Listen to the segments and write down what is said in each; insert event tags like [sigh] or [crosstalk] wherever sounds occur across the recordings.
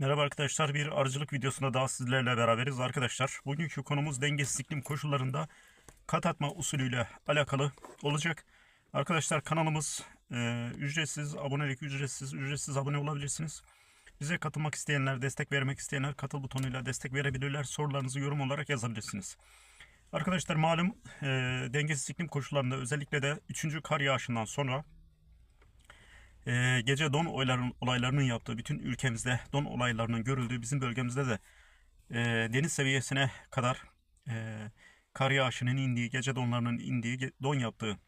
Merhaba arkadaşlar bir arıcılık videosunda daha sizlerle beraberiz arkadaşlar. Bugünkü konumuz dengesiz iklim koşullarında kat atma usulüyle alakalı olacak. Arkadaşlar kanalımız e, ücretsiz, abonelik ücretsiz, ücretsiz abone olabilirsiniz. Bize katılmak isteyenler, destek vermek isteyenler katıl butonuyla destek verebilirler. Sorularınızı yorum olarak yazabilirsiniz. Arkadaşlar malum e, dengesiz iklim koşullarında özellikle de 3. kar yağışından sonra ee, gece don olayların, olaylarının yaptığı bütün ülkemizde don olaylarının görüldüğü bizim bölgemizde de e, deniz seviyesine kadar e, kar yağışının indiği, gece donlarının indiği, don yaptığı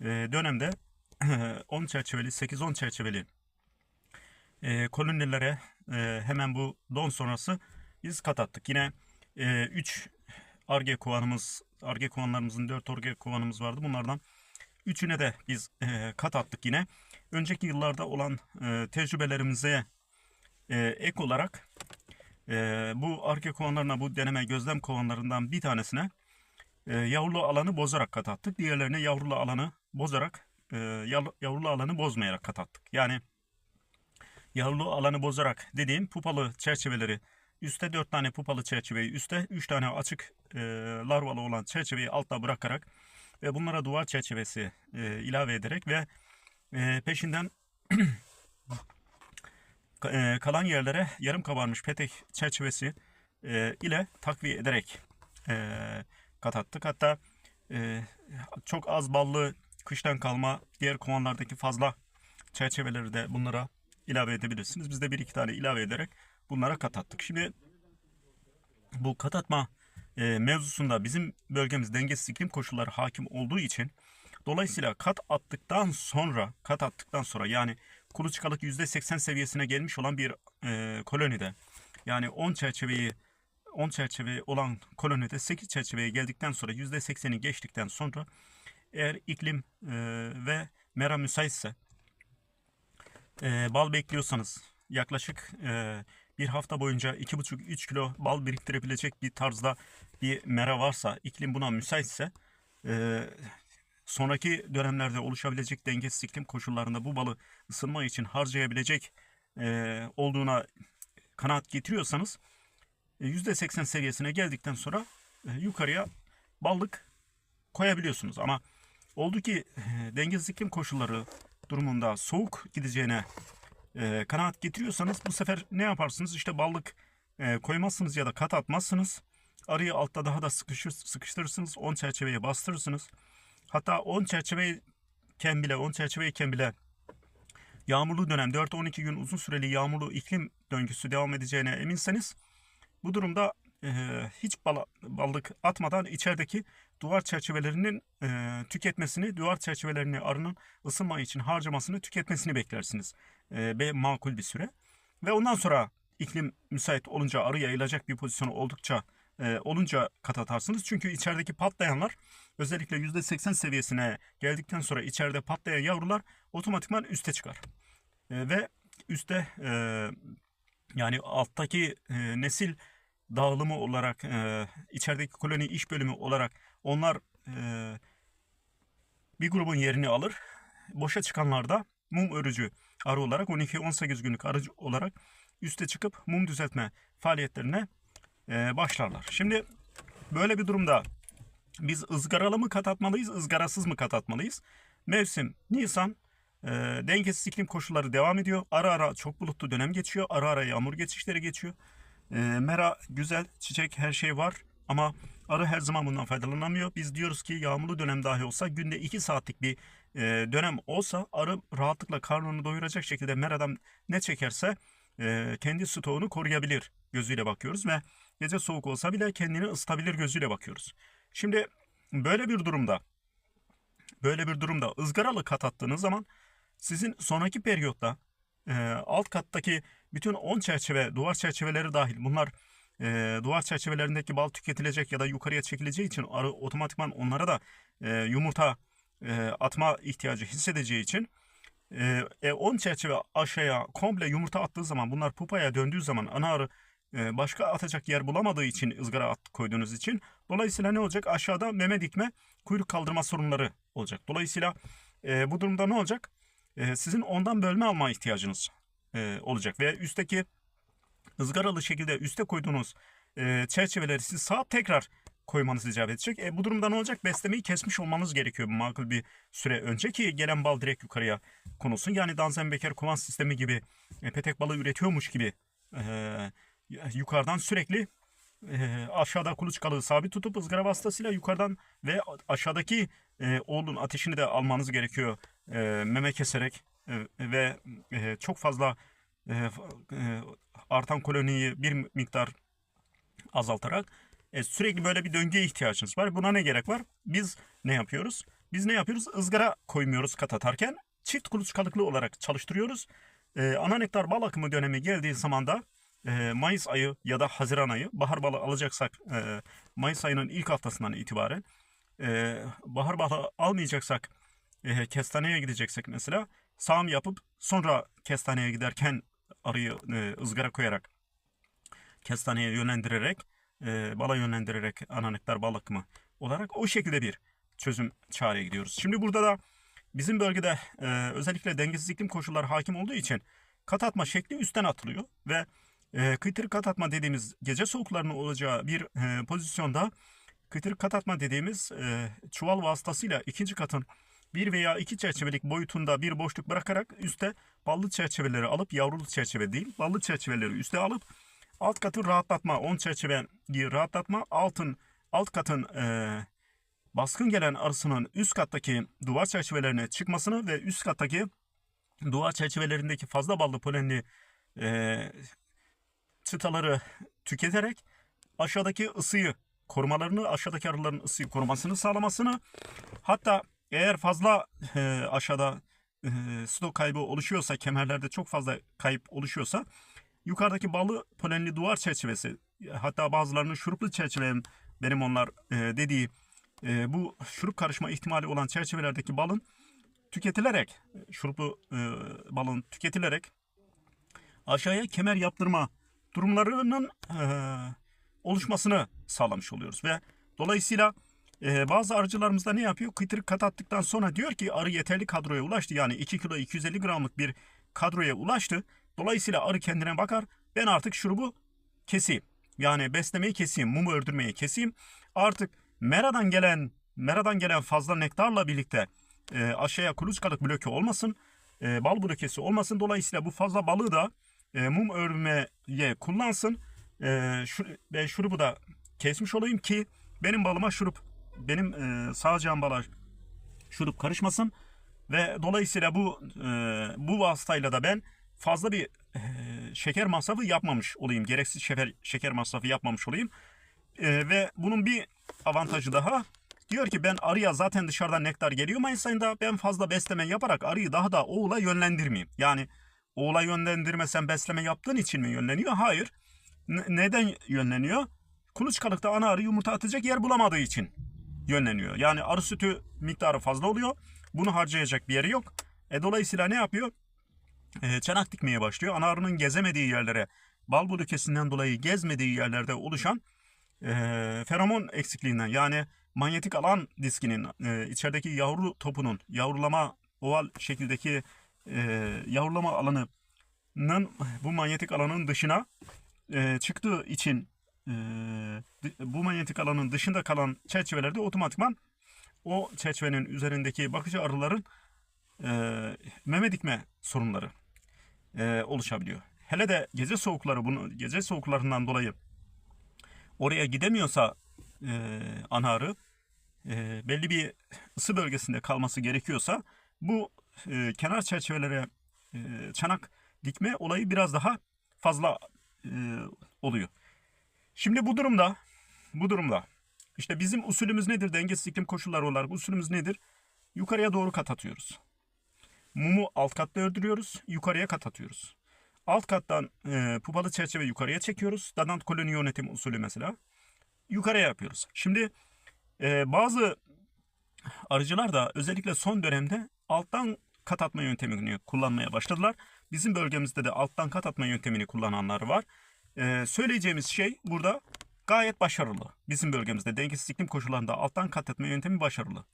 e, dönemde [clears throat] 10 çerçeveli, 8-10 çerçeveli e, kolonilere e, hemen bu don sonrası biz kat attık. Yine 3 arge kovanımız, arge kovanlarımızın 4 arge kovanımız vardı. Bunlardan Üçüne de biz e, kat attık yine. Önceki yıllarda olan e, tecrübelerimize e, ek olarak e, bu arke kovanlarına bu deneme gözlem kovanlarından bir tanesine e, yavrulu alanı bozarak kat attık. Diğerlerine yavrulu alanı bozarak e, yav- yavrulu alanı bozmayarak kat attık. Yani yavrulu alanı bozarak dediğim pupalı çerçeveleri üstte 4 tane pupalı çerçeveyi üstte 3 tane açık e, larvalı olan çerçeveyi altta bırakarak ve bunlara duvar çerçevesi e, ilave ederek ve e, peşinden [clears throat] e, kalan yerlere yarım kabarmış petek çerçevesi e, ile takviye ederek e, kat attık. Hatta e, çok az ballı kıştan kalma diğer kovanlardaki fazla çerçeveleri de bunlara ilave edebilirsiniz. Biz de bir iki tane ilave ederek bunlara kat attık. Şimdi bu kat atma e, mevzusunda bizim bölgemiz dengesiz iklim koşulları hakim olduğu için dolayısıyla kat attıktan sonra kat attıktan sonra yani kuluçkalık %80 seviyesine gelmiş olan bir e, kolonide yani 10 çerçeveyi 10 çerçeve olan kolonide 8 çerçeveye geldikten sonra %80'i geçtikten sonra eğer iklim e, ve mera müsaitse e, bal bekliyorsanız yaklaşık e, bir hafta boyunca 2,5-3 kilo bal biriktirebilecek bir tarzda bir mera varsa, iklim buna müsaitse e, sonraki dönemlerde oluşabilecek dengesizlik iklim koşullarında bu balı ısınma için harcayabilecek e, olduğuna kanaat getiriyorsanız e, %80 seviyesine geldikten sonra e, yukarıya ballık koyabiliyorsunuz. Ama oldu ki e, dengesiz iklim koşulları durumunda soğuk gideceğine e, kanaat getiriyorsanız bu sefer ne yaparsınız? İşte ballık e, koymazsınız ya da kat atmazsınız. Arıyı altta daha da sıkışır, sıkıştırırsınız. 10 çerçeveye bastırırsınız. Hatta 10 çerçeveyken bile 10 çerçeveyken bile yağmurlu dönem 4-12 gün uzun süreli yağmurlu iklim döngüsü devam edeceğine eminseniz bu durumda e, hiç bala, ballık atmadan içerideki duvar çerçevelerinin e, tüketmesini, duvar çerçevelerini arının ısınma için harcamasını tüketmesini beklersiniz. E, ve makul bir süre. Ve ondan sonra iklim müsait olunca arı yayılacak bir pozisyonu oldukça e, olunca kat atarsınız. Çünkü içerideki patlayanlar özellikle %80 seviyesine geldikten sonra içeride patlayan yavrular otomatikman üste çıkar. E, ve üste e, yani alttaki e, nesil dağılımı olarak e, içerideki koloni iş bölümü olarak onlar e, bir grubun yerini alır. Boşa çıkanlar da mum örücü arı olarak 12-18 günlük arıcı olarak üste çıkıp mum düzeltme faaliyetlerine e, başlarlar. Şimdi böyle bir durumda biz ızgaralı mı kat atmalıyız, ızgarasız mı kat atmalıyız? Mevsim Nisan, e, dengesiz iklim koşulları devam ediyor. Ara ara çok bulutlu dönem geçiyor. Ara ara yağmur geçişleri geçiyor. E, mera güzel, çiçek her şey var ama arı her zaman bundan faydalanamıyor. Biz diyoruz ki yağmurlu dönem dahi olsa günde 2 saatlik bir e, dönem olsa arı rahatlıkla karnını doyuracak şekilde meradan ne çekerse e, kendi stoğunu koruyabilir gözüyle bakıyoruz ve gece soğuk olsa bile kendini ısıtabilir gözüyle bakıyoruz. Şimdi böyle bir durumda böyle bir durumda ızgaralı kat attığınız zaman sizin sonraki periyotta e, alt kattaki bütün 10 çerçeve, duvar çerçeveleri dahil bunlar e, duvar çerçevelerindeki bal tüketilecek ya da yukarıya çekileceği için arı otomatikman onlara da e, yumurta e, atma ihtiyacı hissedeceği için e, e, 10 çerçeve aşağıya komple yumurta attığı zaman bunlar pupaya döndüğü zaman ana arı e, başka atacak yer bulamadığı için ızgara at koyduğunuz için dolayısıyla ne olacak aşağıda meme dikme kuyruk kaldırma sorunları olacak. Dolayısıyla e, bu durumda ne olacak? E, sizin ondan bölme alma ihtiyacınız e, olacak ve üstteki ızgaralı şekilde üste koyduğunuz e, çerçeveleri siz sağıp tekrar koymanız icap edecek. E, bu durumda ne olacak? Beslemeyi kesmiş olmanız gerekiyor makul bir süre önce ki gelen bal direkt yukarıya konulsun. Yani Danzenbeker kovan sistemi gibi e, petek balı üretiyormuş gibi e, yukarıdan sürekli e, aşağıda kuluçkalığı sabit tutup ızgara vasıtasıyla yukarıdan ve aşağıdaki e, oğlun ateşini de almanız gerekiyor e, meme keserek e, ve e, çok fazla e, e, artan koloniyi bir miktar azaltarak e, sürekli böyle bir döngüye ihtiyacınız var. Buna ne gerek var? Biz ne yapıyoruz? Biz ne yapıyoruz? Izgara koymuyoruz kat atarken. Çift kuluçkalıklı olarak çalıştırıyoruz. E, ana nektar bal akımı dönemi geldiği zaman da e, Mayıs ayı ya da Haziran ayı bahar balı alacaksak e, Mayıs ayının ilk haftasından itibaren e, bahar balı almayacaksak e, kestaneye gideceksek mesela sağım yapıp sonra kestaneye giderken arıyı e, ızgara koyarak kestaneye yönlendirerek e, bala yönlendirerek ana nektar bal akımı olarak o şekilde bir çözüm çareye gidiyoruz. Şimdi burada da bizim bölgede e, özellikle dengesiz iklim koşulları hakim olduğu için kat atma şekli üstten atılıyor ve e, kıytırık kat atma dediğimiz gece soğuklarının olacağı bir e, pozisyonda kıytırık kat atma dediğimiz e, çuval vasıtasıyla ikinci katın bir veya iki çerçevelik boyutunda bir boşluk bırakarak üste ballı çerçeveleri alıp yavrulu çerçeve değil ballı çerçeveleri üste alıp alt katı rahatlatma 10 çerçeveyi rahatlatma. Altın alt katın e, baskın gelen arısının üst kattaki duvar çerçevelerine çıkmasını ve üst kattaki duvar çerçevelerindeki fazla ballı polenli e, çıtaları tüketerek aşağıdaki ısıyı korumalarını, aşağıdaki arıların ısıyı korumasını sağlamasını hatta eğer fazla e, aşağıda e, stok kaybı oluşuyorsa, kemerlerde çok fazla kayıp oluşuyorsa yukarıdaki ballı polenli duvar çerçevesi hatta bazılarının şuruplu çerçeve benim onlar e, dediği e, bu şurup karışma ihtimali olan çerçevelerdeki balın tüketilerek şuruplu e, balın tüketilerek aşağıya kemer yaptırma durumlarının e, oluşmasını sağlamış oluyoruz ve dolayısıyla e, bazı arıcılarımız da ne yapıyor? Kıytırık kat attıktan sonra diyor ki arı yeterli kadroya ulaştı. Yani 2 kilo 250 gramlık bir kadroya ulaştı. Dolayısıyla arı kendine bakar. Ben artık şurubu keseyim. Yani beslemeyi keseyim, mumu öldürmeyi keseyim. Artık meradan gelen meradan gelen fazla nektarla birlikte e, aşağıya kuluçkalık bloke olmasın. E, bal blokesi olmasın. Dolayısıyla bu fazla balığı da e, mum örmeye kullansın. E, şu, ben şurubu da kesmiş olayım ki benim balıma şurup benim e, sağacağım bala şurup karışmasın ve dolayısıyla bu e, bu vasıtayla da ben fazla bir e, şeker masrafı yapmamış olayım. Gereksiz şeker, şeker masrafı yapmamış olayım. E, ve bunun bir avantajı daha diyor ki ben arıya zaten dışarıdan nektar geliyor Mayıs ayında ben fazla besleme yaparak arıyı daha da oğula yönlendirmeyeyim. Yani oğula yönlendirmesen besleme yaptığın için mi yönleniyor? Hayır. N- neden yönleniyor? Kuluçkalıkta ana arı yumurta atacak yer bulamadığı için yönleniyor. Yani arı sütü miktarı fazla oluyor. Bunu harcayacak bir yeri yok. E, dolayısıyla ne yapıyor? E, çanak dikmeye başlıyor. Ana arının gezemediği yerlere, bal bulukesinden dolayı gezmediği yerlerde oluşan e, feromon eksikliğinden yani manyetik alan diskinin e, içerideki yavru topunun yavrulama oval şekildeki e, yavrulama alanının bu manyetik alanın dışına e, çıktığı için e, bu manyetik alanın dışında kalan çerçevelerde otomatikman o çerçevenin üzerindeki bakıcı arıların e, meme dikme sorunları e, oluşabiliyor. Hele de gece soğukları bunu gece soğuklarından dolayı oraya gidemiyorsa e, ana arı e, belli bir ısı bölgesinde kalması gerekiyorsa bu e, kenar çerçevelere e, çanak dikme olayı biraz daha fazla e, oluyor. Şimdi bu durumda bu durumda işte bizim usulümüz nedir? Dengesiz iklim koşulları olarak usulümüz nedir? Yukarıya doğru kat atıyoruz. Mumu alt katta ördürüyoruz. Yukarıya kat atıyoruz. Alt kattan e, pupalı çerçeve yukarıya çekiyoruz. Dadant koloni yönetim usulü mesela. Yukarıya yapıyoruz. Şimdi e, bazı arıcılar da özellikle son dönemde alttan kat atma yöntemini kullanmaya başladılar. Bizim bölgemizde de alttan kat atma yöntemini kullananlar var. Ee, söyleyeceğimiz şey burada gayet başarılı. Bizim bölgemizde dengesiz iklim koşullarında alttan kat etme yöntemi başarılı.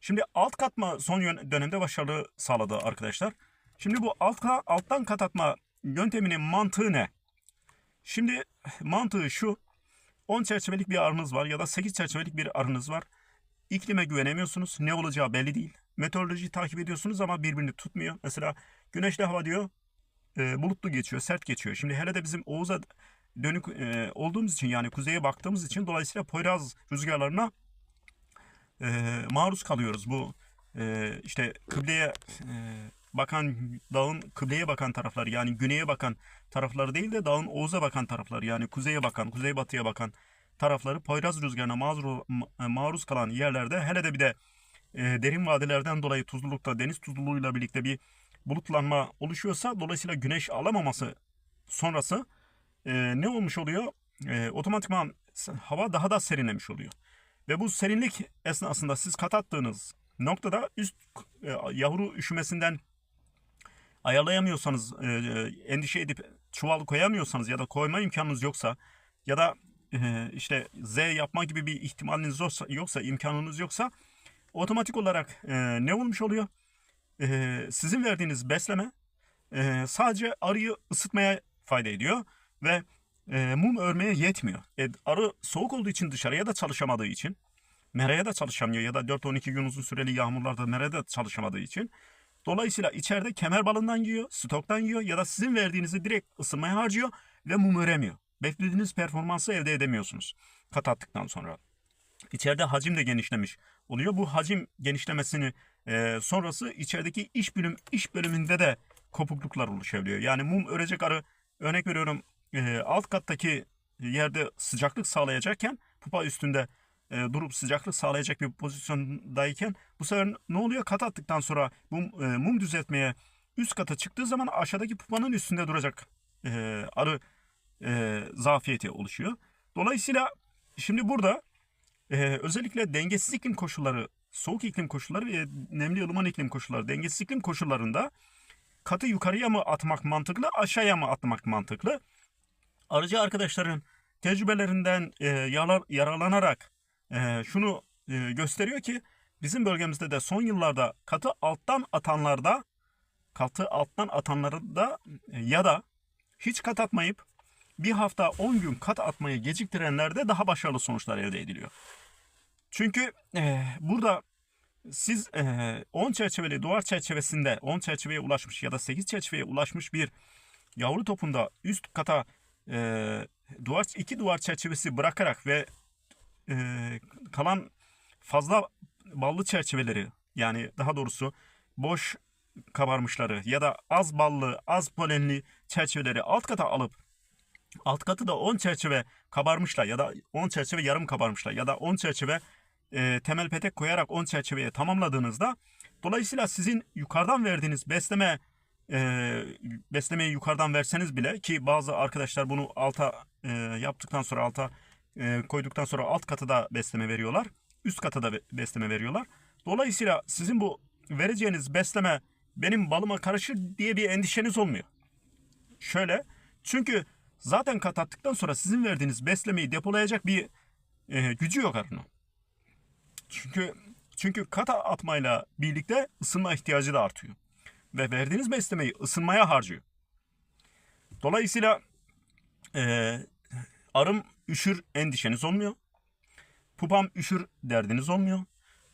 Şimdi alt katma son dönemde başarılı sağladı arkadaşlar. Şimdi bu alt, alttan kat atma yönteminin mantığı ne? Şimdi mantığı şu. 10 çerçevelik bir arınız var ya da 8 çerçevelik bir arınız var. İklime güvenemiyorsunuz. Ne olacağı belli değil. Meteorolojiyi takip ediyorsunuz ama birbirini tutmuyor. Mesela güneşli hava diyor e, bulutlu geçiyor, sert geçiyor. Şimdi hele de bizim Oğuz'a dönük e, olduğumuz için yani kuzeye baktığımız için dolayısıyla Poyraz rüzgarlarına e, maruz kalıyoruz. Bu e, işte kıbleye e, bakan dağın kıbleye bakan tarafları yani güneye bakan tarafları değil de dağın Oğuz'a bakan tarafları yani kuzeye bakan, kuzeybatıya bakan tarafları Poyraz rüzgarına maruz, ma- maruz kalan yerlerde hele de bir de e, derin vadilerden dolayı tuzlulukta deniz tuzluluğuyla birlikte bir bulutlanma oluşuyorsa dolayısıyla güneş alamaması sonrası e, ne olmuş oluyor? E, otomatikman hava daha da serinlemiş oluyor. Ve bu serinlik esnasında siz kat attığınız noktada üst e, yavru üşümesinden ayarlayamıyorsanız, e, e, endişe edip çuval koyamıyorsanız ya da koyma imkanınız yoksa ya da e, işte Z yapma gibi bir ihtimaliniz yoksa, yoksa imkanınız yoksa otomatik olarak e, ne olmuş oluyor? E, sizin verdiğiniz besleme e, sadece arıyı ısıtmaya fayda ediyor ve e, mum örmeye yetmiyor. E, arı soğuk olduğu için dışarıya da çalışamadığı için meraya da çalışamıyor ya da 4-12 gün uzun süreli yağmurlarda meraya da çalışamadığı için dolayısıyla içeride kemer balından yiyor, stoktan yiyor ya da sizin verdiğinizi direkt ısınmaya harcıyor ve mum öremiyor. Beklediğiniz performansı elde edemiyorsunuz kat attıktan sonra. İçeride hacim de genişlemiş oluyor. Bu hacim genişlemesini e, sonrası içerideki iş bölüm iş bölümünde de kopukluklar oluşabiliyor. Yani mum örecek arı örnek veriyorum e, alt kattaki yerde sıcaklık sağlayacakken pupa üstünde e, durup sıcaklık sağlayacak bir pozisyondayken bu sefer ne oluyor? Kat attıktan sonra bu e, mum düzeltmeye üst kata çıktığı zaman aşağıdaki pupanın üstünde duracak arı zafiyeti oluşuyor. Dolayısıyla şimdi burada özellikle dengesiz iklim koşulları, soğuk iklim koşulları ve nemli ılıman iklim koşulları, dengesiz iklim koşullarında katı yukarıya mı atmak mantıklı, aşağıya mı atmak mantıklı? Arıcı arkadaşların tecrübelerinden e, yarar, yararlanarak e, şunu e, gösteriyor ki bizim bölgemizde de son yıllarda katı alttan atanlarda katı alttan atanlarda e, ya da hiç kat atmayıp bir hafta 10 gün kat atmayı geciktirenlerde daha başarılı sonuçlar elde ediliyor. Çünkü e, burada siz e, 10 çerçeveli duvar çerçevesinde 10 çerçeveye ulaşmış ya da 8 çerçeveye ulaşmış bir yavru topunda üst kata e, duvar iki duvar çerçevesi bırakarak ve e, kalan fazla ballı çerçeveleri yani daha doğrusu boş kabarmışları ya da az ballı, az polenli çerçeveleri alt kata alıp alt katı da 10 çerçeve kabarmışlar ya da 10 çerçeve yarım kabarmışlar ya da 10 çerçeve e, temel petek koyarak 10 çerçeveye tamamladığınızda dolayısıyla sizin yukarıdan verdiğiniz besleme e, beslemeyi yukarıdan verseniz bile ki bazı arkadaşlar bunu alta e, yaptıktan sonra alta e, koyduktan sonra alt katı da besleme veriyorlar. Üst katı da be- besleme veriyorlar. Dolayısıyla sizin bu vereceğiniz besleme benim balıma karışır diye bir endişeniz olmuyor. Şöyle çünkü zaten kat attıktan sonra sizin verdiğiniz beslemeyi depolayacak bir e, gücü yok arının. Çünkü çünkü kat atmayla birlikte ısınma ihtiyacı da artıyor. Ve verdiğiniz beslemeyi ısınmaya harcıyor. Dolayısıyla e, arım üşür endişeniz olmuyor. Pupam üşür derdiniz olmuyor.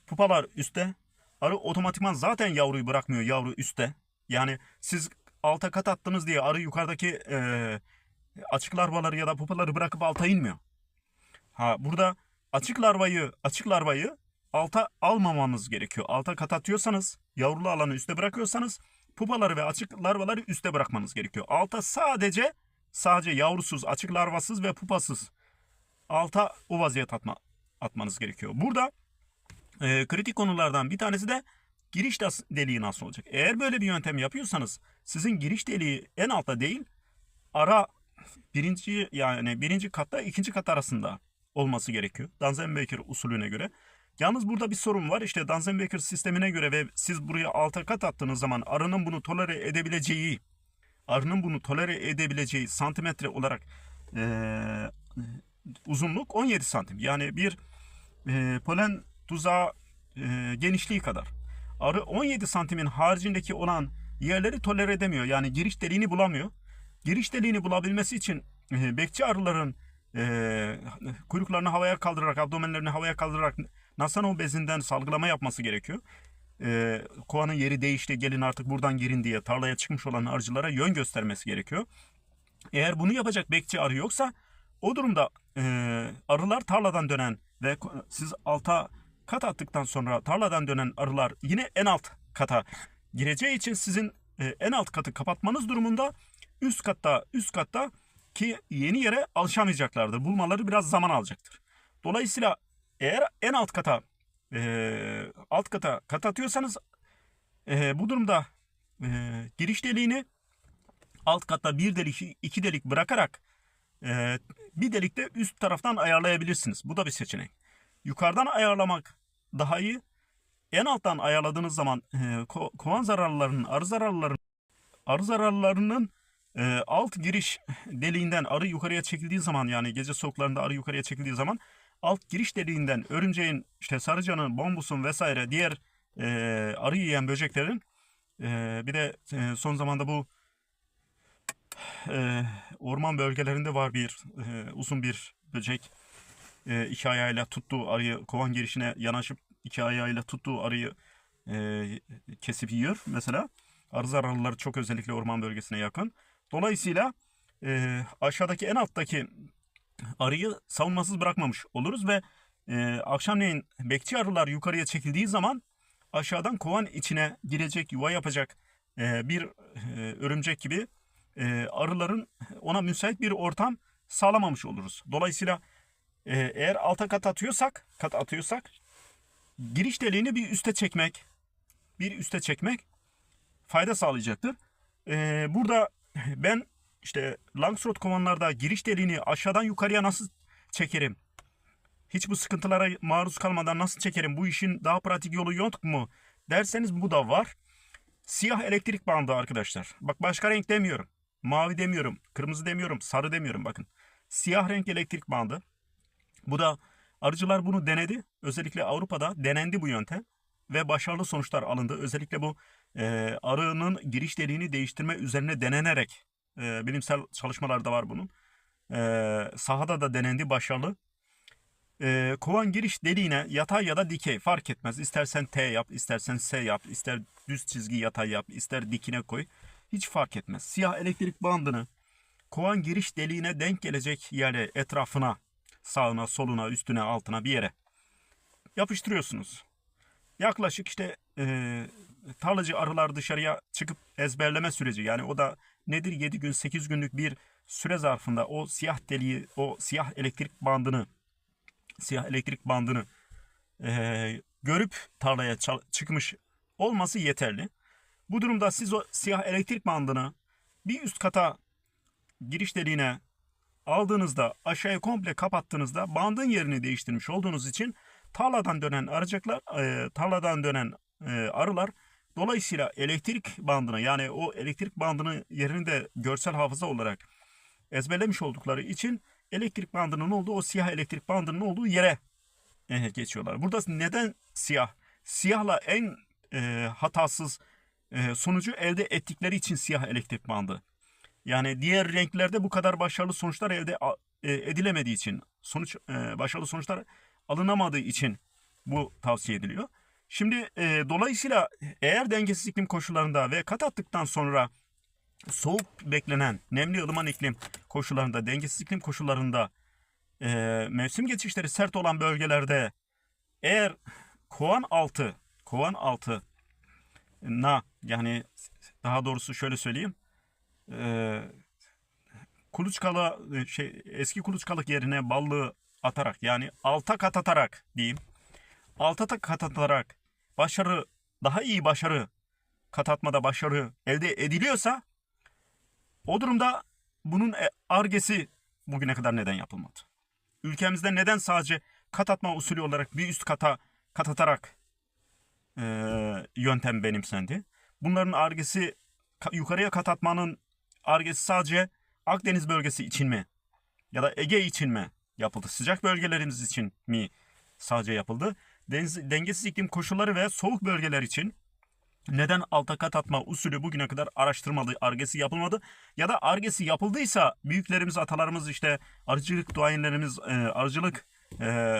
Pupalar üstte. Arı otomatikman zaten yavruyu bırakmıyor. Yavru üstte. Yani siz alta kat attınız diye arı yukarıdaki e, açık larvaları ya da pupaları bırakıp alta inmiyor. Ha burada açık larvayı açık larvayı alta almamanız gerekiyor. Alta kat atıyorsanız, yavrulu alanı üste bırakıyorsanız pupaları ve açık larvaları üste bırakmanız gerekiyor. Alta sadece sadece yavrusuz, açık larvasız ve pupasız alta o vaziyet atma, atmanız gerekiyor. Burada e, kritik konulardan bir tanesi de giriş deliği nasıl olacak? Eğer böyle bir yöntem yapıyorsanız sizin giriş deliği en altta değil ara birinci yani birinci katta ikinci kat arasında olması gerekiyor. Danzenbaker usulüne göre. Yalnız burada bir sorun var. İşte Danzenbaker sistemine göre ve siz buraya alta kat attığınız zaman arının bunu tolere edebileceği arının bunu tolere edebileceği santimetre olarak eee, uzunluk 17 santim. Yani bir eee, polen tuzağı eee, genişliği kadar. Arı 17 santimin haricindeki olan yerleri tolere edemiyor. Yani giriş deliğini bulamıyor. Giriş deliğini bulabilmesi için e, bekçi arıların e, kuyruklarını havaya kaldırarak, abdomenlerini havaya kaldırarak Nasano bezinden salgılama yapması gerekiyor. E, kovanın yeri değişti, gelin artık buradan girin diye tarlaya çıkmış olan arıcılara yön göstermesi gerekiyor. Eğer bunu yapacak bekçi arı yoksa o durumda e, arılar tarladan dönen ve siz alta kat attıktan sonra tarladan dönen arılar yine en alt kata gireceği için sizin e, en alt katı kapatmanız durumunda üst katta üst katta ki yeni yere alışamayacaklardır. Bulmaları biraz zaman alacaktır. Dolayısıyla eğer en alt kata e, alt kata kat atıyorsanız e, bu durumda e, giriş deliğini alt katta bir delik iki delik bırakarak e, bir delikte üst taraftan ayarlayabilirsiniz. Bu da bir seçenek. Yukarıdan ayarlamak daha iyi. En alttan ayarladığınız zaman e, ko- kovan zararlarının, arı zararlarının, arı zararlarının e, alt giriş deliğinden arı yukarıya çekildiği zaman yani gece soğuklarında arı yukarıya çekildiği zaman alt giriş deliğinden örümceğin, işte sarıcanın, bombusun vesaire diğer e, arı yiyen böceklerin e, bir de e, son zamanda bu e, orman bölgelerinde var bir e, uzun bir böcek. E, iki ayağıyla tuttuğu arıyı kovan girişine yanaşıp iki ayağıyla tuttuğu arıyı e, kesip yiyor mesela. Arı zararlıları çok özellikle orman bölgesine yakın. Dolayısıyla e, aşağıdaki en alttaki arıyı savunmasız bırakmamış oluruz ve e, akşamleyin bekçi arılar yukarıya çekildiği zaman aşağıdan kovan içine girecek, yuva yapacak e, bir e, örümcek gibi e, arıların ona müsait bir ortam sağlamamış oluruz. Dolayısıyla e, eğer alta kat atıyorsak, kat atıyorsak giriş deliğini bir üste çekmek, bir üste çekmek fayda sağlayacaktır. E, burada ben işte Langstroth kovanlarda giriş deliğini aşağıdan yukarıya nasıl çekerim? Hiç bu sıkıntılara maruz kalmadan nasıl çekerim? Bu işin daha pratik yolu yok mu? Derseniz bu da var. Siyah elektrik bandı arkadaşlar. Bak başka renk demiyorum. Mavi demiyorum. Kırmızı demiyorum. Sarı demiyorum bakın. Siyah renk elektrik bandı. Bu da arıcılar bunu denedi. Özellikle Avrupa'da denendi bu yöntem. Ve başarılı sonuçlar alındı. Özellikle bu e, arının giriş deliğini değiştirme üzerine denenerek e, bilimsel çalışmalar da var bunun. E, sahada da denendi başarılı. E, kovan giriş deliğine yatay ya da dikey fark etmez. İstersen T yap, istersen S yap, ister düz çizgi yatay yap, ister dikine koy. Hiç fark etmez. Siyah elektrik bandını kovan giriş deliğine denk gelecek yere etrafına, sağına, soluna, üstüne, altına bir yere yapıştırıyorsunuz. Yaklaşık işte e, tarlacı arılar dışarıya çıkıp ezberleme süreci yani o da nedir 7 gün 8 günlük bir süre zarfında o siyah deliği o siyah elektrik bandını siyah elektrik bandını e, görüp tarlaya çıkmış olması yeterli. Bu durumda siz o siyah elektrik bandını bir üst kata giriş deliğine aldığınızda aşağıya komple kapattığınızda bandın yerini değiştirmiş olduğunuz için tarladan dönen arıcaklar, e, tarladan dönen e, arılar dolayısıyla elektrik bandını yani o elektrik bandının yerini de görsel hafıza olarak ezberlemiş oldukları için elektrik bandının olduğu o siyah elektrik bandının olduğu yere geçiyorlar. Burada neden siyah? Siyahla en e, hatasız e, sonucu elde ettikleri için siyah elektrik bandı. Yani diğer renklerde bu kadar başarılı sonuçlar elde e, edilemediği için, sonuç e, başarılı sonuçlar alınamadığı için bu tavsiye ediliyor. Şimdi e, dolayısıyla eğer dengesiz iklim koşullarında ve kat attıktan sonra soğuk beklenen nemli ılıman iklim koşullarında, dengesiz iklim koşullarında e, mevsim geçişleri sert olan bölgelerde eğer kovan altı, kovan altı na yani daha doğrusu şöyle söyleyeyim. E, kuluçkalı şey eski kuluçkalık yerine ballığı atarak yani alta kat atarak diyeyim. Alta kat atarak başarı daha iyi başarı kat atmada başarı elde ediliyorsa o durumda bunun e, argesi bugüne kadar neden yapılmadı? Ülkemizde neden sadece kat atma usulü olarak bir üst kata kat atarak e, yöntem benimsendi? Bunların argesi ka- yukarıya kat atmanın argesi sadece Akdeniz bölgesi için mi? Ya da Ege için mi yapıldı? Sıcak bölgelerimiz için mi sadece yapıldı? Dengesiz iklim koşulları ve soğuk bölgeler için neden alta kat atma usulü bugüne kadar araştırmadı, argesi yapılmadı? Ya da argesi yapıldıysa büyüklerimiz, atalarımız işte arıcılık duayenlerimiz, e, arıcılık e,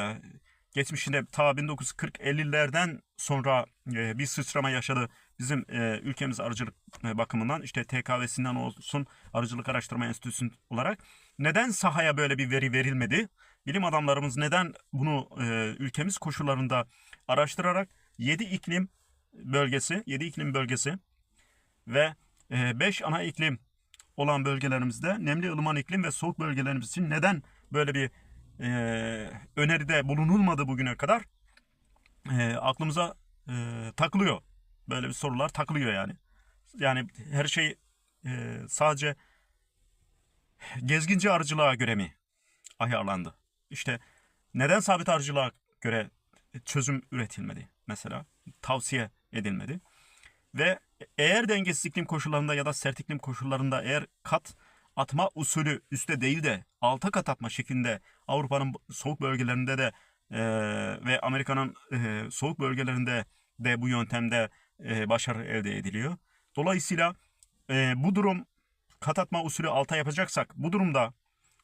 geçmişinde ta 1940-50'lerden sonra e, bir sıçrama yaşadı bizim ülkemiz arıcılık bakımından. İşte TKV'sinden olsun Arıcılık Araştırma Enstitüsü olarak. Neden sahaya böyle bir veri verilmedi? Bilim adamlarımız neden bunu e, ülkemiz koşullarında araştırarak 7 iklim bölgesi, 7 iklim bölgesi ve 5 ana iklim olan bölgelerimizde nemli ılıman iklim ve soğuk bölgelerimiz için neden böyle bir e, öneride bulunulmadı bugüne kadar e, aklımıza e, takılıyor. Böyle bir sorular takılıyor yani. Yani her şey e, sadece gezginci arıcılığa göre mi ayarlandı? İşte neden sabit arıcılığa göre çözüm üretilmedi mesela? Tavsiye edilmedi. Ve eğer dengesiz iklim koşullarında ya da sert iklim koşullarında eğer kat atma usulü üste değil de alta kat atma şeklinde Avrupa'nın soğuk bölgelerinde de e, ve Amerika'nın e, soğuk bölgelerinde de bu yöntemde e, başarı elde ediliyor. Dolayısıyla e, bu durum kat atma usulü alta yapacaksak bu durumda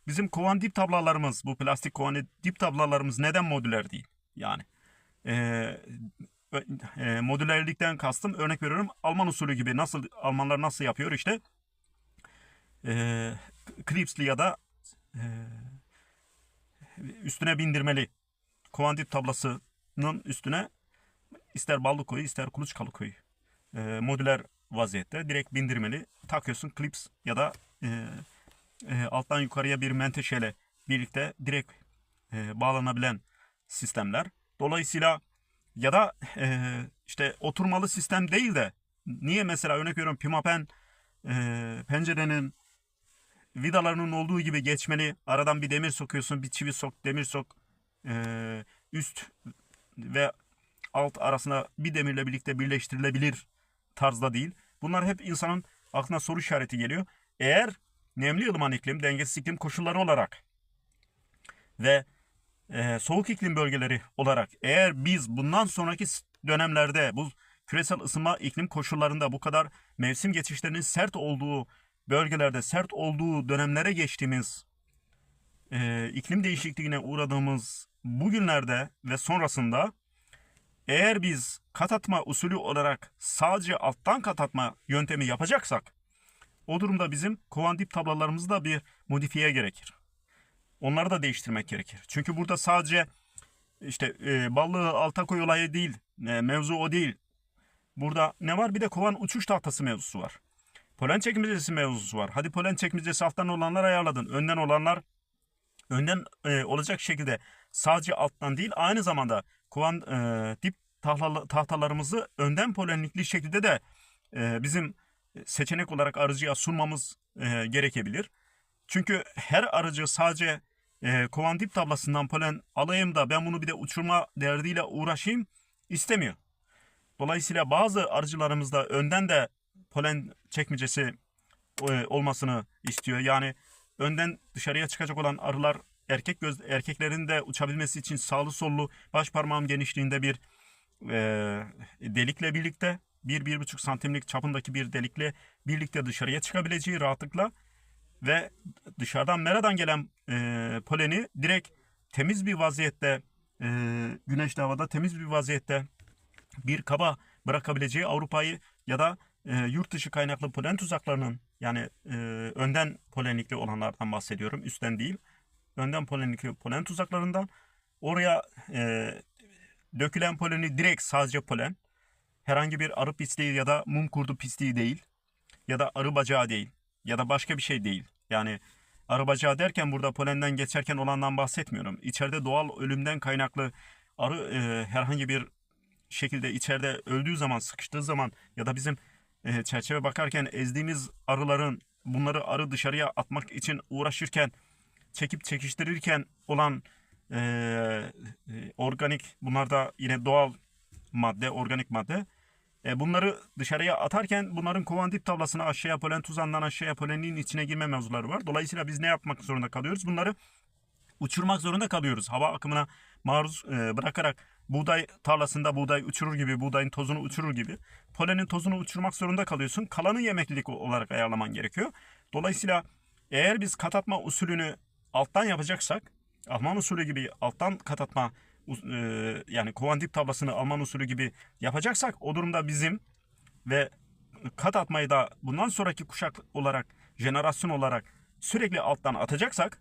bizim kovan dip tablalarımız bu plastik kovan dip tablalarımız neden modüler değil? Yani e, e, modülerlikten kastım örnek veriyorum Alman usulü gibi nasıl Almanlar nasıl yapıyor işte e, klipsli ya da e, üstüne bindirmeli kovandip tablasının üstüne ister ballı koyu ister kuluçkalı koyu e, modüler vaziyette direkt bindirmeli takıyorsun klips ya da e, e, alttan yukarıya bir menteşeyle birlikte direkt e, bağlanabilen sistemler. Dolayısıyla ya da e, işte oturmalı sistem değil de niye mesela örnek veriyorum pimapen e, pencerenin vidalarının olduğu gibi geçmeli. Aradan bir demir sokuyorsun, bir çivi sok, demir sok. E, üst ve alt arasına bir demirle birlikte birleştirilebilir tarzda değil. Bunlar hep insanın aklına soru işareti geliyor. Eğer nemli ılıman iklim, dengesiz iklim koşulları olarak. Ve e, soğuk iklim bölgeleri olarak eğer biz bundan sonraki dönemlerde bu küresel ısınma iklim koşullarında bu kadar mevsim geçişlerinin sert olduğu bölgelerde sert olduğu dönemlere geçtiğimiz e, iklim değişikliğine uğradığımız bugünlerde ve sonrasında eğer biz kat atma usulü olarak sadece alttan kat atma yöntemi yapacaksak o durumda bizim kovan dip tablalarımızda bir modifiye gerekir. Onları da değiştirmek gerekir. Çünkü burada sadece işte e, ballığı alta koy olayı değil, e, mevzu o değil. Burada ne var? Bir de kovan uçuş tahtası mevzusu var. Polen çekmecesi mevzusu var. Hadi polen çekmecesi alttan olanlar ayarladın. Önden olanlar önden e, olacak şekilde sadece alttan değil aynı zamanda kovan e, dip tahtalarımızı önden polenlikli şekilde de e, bizim seçenek olarak arıcıya sunmamız e, gerekebilir. Çünkü her arıcı sadece e, kovan tablasından polen alayım da ben bunu bir de uçurma derdiyle uğraşayım istemiyor. Dolayısıyla bazı arıcılarımızda önden de polen çekmecesi e, olmasını istiyor. Yani önden dışarıya çıkacak olan arılar erkek göz erkeklerin de uçabilmesi için sağlı sollu baş parmağım genişliğinde bir e, delikle birlikte bir bir buçuk santimlik çapındaki bir delikle birlikte dışarıya çıkabileceği rahatlıkla ve dışarıdan meradan gelen e, poleni direkt temiz bir vaziyette e, güneşli havada temiz bir vaziyette bir kaba bırakabileceği Avrupa'yı ya da e, yurt dışı kaynaklı polen tuzaklarının yani e, önden polenlikli olanlardan bahsediyorum. Üstten değil. Önden polenlikli polen tuzaklarından oraya e, dökülen poleni direkt sadece polen. Herhangi bir arı pisliği ya da mum kurdu pisliği değil. Ya da arı bacağı değil. Ya da başka bir şey değil. Yani arı bacağı derken burada polenden geçerken olandan bahsetmiyorum. İçeride doğal ölümden kaynaklı arı e, herhangi bir şekilde içeride öldüğü zaman, sıkıştığı zaman ya da bizim e, çerçeve bakarken ezdiğimiz arıların bunları arı dışarıya atmak için uğraşırken çekip çekiştirirken olan e, e, organik bunlar da yine doğal madde organik madde bunları dışarıya atarken bunların kovan dip tablasına aşağıya polen tuzandan aşağıya polenliğin içine girme mevzuları var. Dolayısıyla biz ne yapmak zorunda kalıyoruz? Bunları uçurmak zorunda kalıyoruz. Hava akımına maruz e, bırakarak buğday tarlasında buğday uçurur gibi, buğdayın tozunu uçurur gibi polenin tozunu uçurmak zorunda kalıyorsun. Kalanı yemeklilik olarak ayarlaman gerekiyor. Dolayısıyla eğer biz katatma usulünü alttan yapacaksak, Alman usulü gibi alttan katatma e, yani kovan dip tablasını Alman usulü gibi yapacaksak o durumda bizim ve kat atmayı da bundan sonraki kuşak olarak, jenerasyon olarak sürekli alttan atacaksak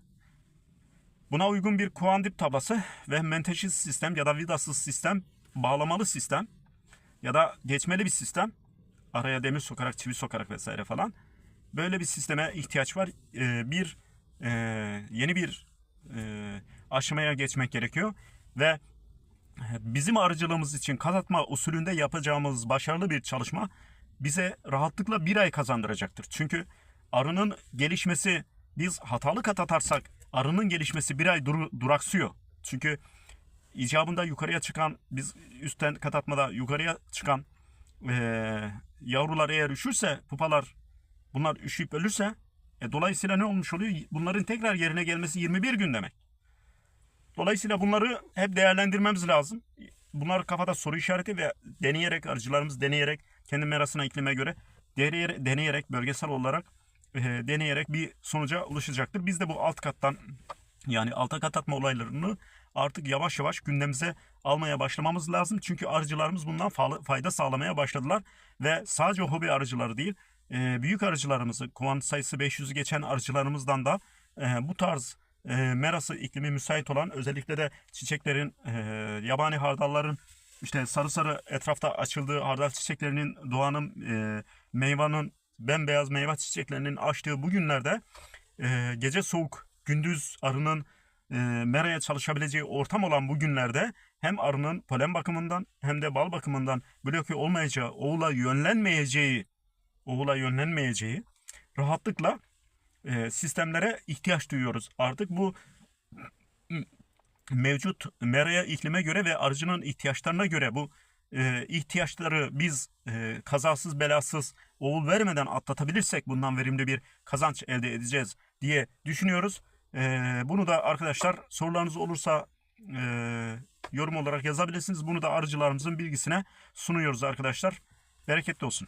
buna uygun bir kovan dip tablası ve menteşesiz sistem ya da vidasız sistem, bağlamalı sistem ya da geçmeli bir sistem araya demir sokarak, çivi sokarak vesaire falan böyle bir sisteme ihtiyaç var. Ee, bir e, yeni bir e, aşamaya geçmek gerekiyor ve bizim arıcılığımız için kazatma usulünde yapacağımız başarılı bir çalışma bize rahatlıkla bir ay kazandıracaktır. Çünkü arının gelişmesi biz hatalı kat atarsak arının gelişmesi bir ay dur- duraksıyor. Çünkü icabında yukarıya çıkan biz üstten kat atmada yukarıya çıkan eee, yavrular eğer üşürse pupalar bunlar üşüyüp ölürse e, dolayısıyla ne olmuş oluyor? Bunların tekrar yerine gelmesi 21 gün demek. Dolayısıyla bunları hep değerlendirmemiz lazım. Bunlar kafada soru işareti ve deneyerek arıcılarımız deneyerek kendi merasına iklime göre deneyerek, deneyerek bölgesel olarak e, deneyerek bir sonuca ulaşacaktır. Biz de bu alt kattan yani alta kat atma olaylarını artık yavaş yavaş gündemimize almaya başlamamız lazım. Çünkü arıcılarımız bundan fa- fayda sağlamaya başladılar. Ve sadece hobi arıcıları değil, büyük arıcılarımızı, kovan sayısı 500'ü geçen arıcılarımızdan da bu tarz e, merası iklimi müsait olan özellikle de çiçeklerin, e, yabani hardalların işte sarı sarı etrafta açıldığı hardal çiçeklerinin, doğanın, e, meyvanın, bembeyaz meyve çiçeklerinin açtığı bu günlerde e, gece soğuk, gündüz arının e, meraya çalışabileceği ortam olan bu günlerde hem arının polen bakımından hem de bal bakımından bloke olmayacağı, oğula yönlenmeyeceği, oğula yönlenmeyeceği rahatlıkla e, sistemlere ihtiyaç duyuyoruz. Artık bu mevcut meraya iklime göre ve arıcının ihtiyaçlarına göre bu e, ihtiyaçları biz e, kazasız belasız oğul vermeden atlatabilirsek bundan verimli bir kazanç elde edeceğiz diye düşünüyoruz. Bunu da arkadaşlar sorularınız olursa yorum olarak yazabilirsiniz. Bunu da arıcılarımızın bilgisine sunuyoruz arkadaşlar. Bereketli olsun.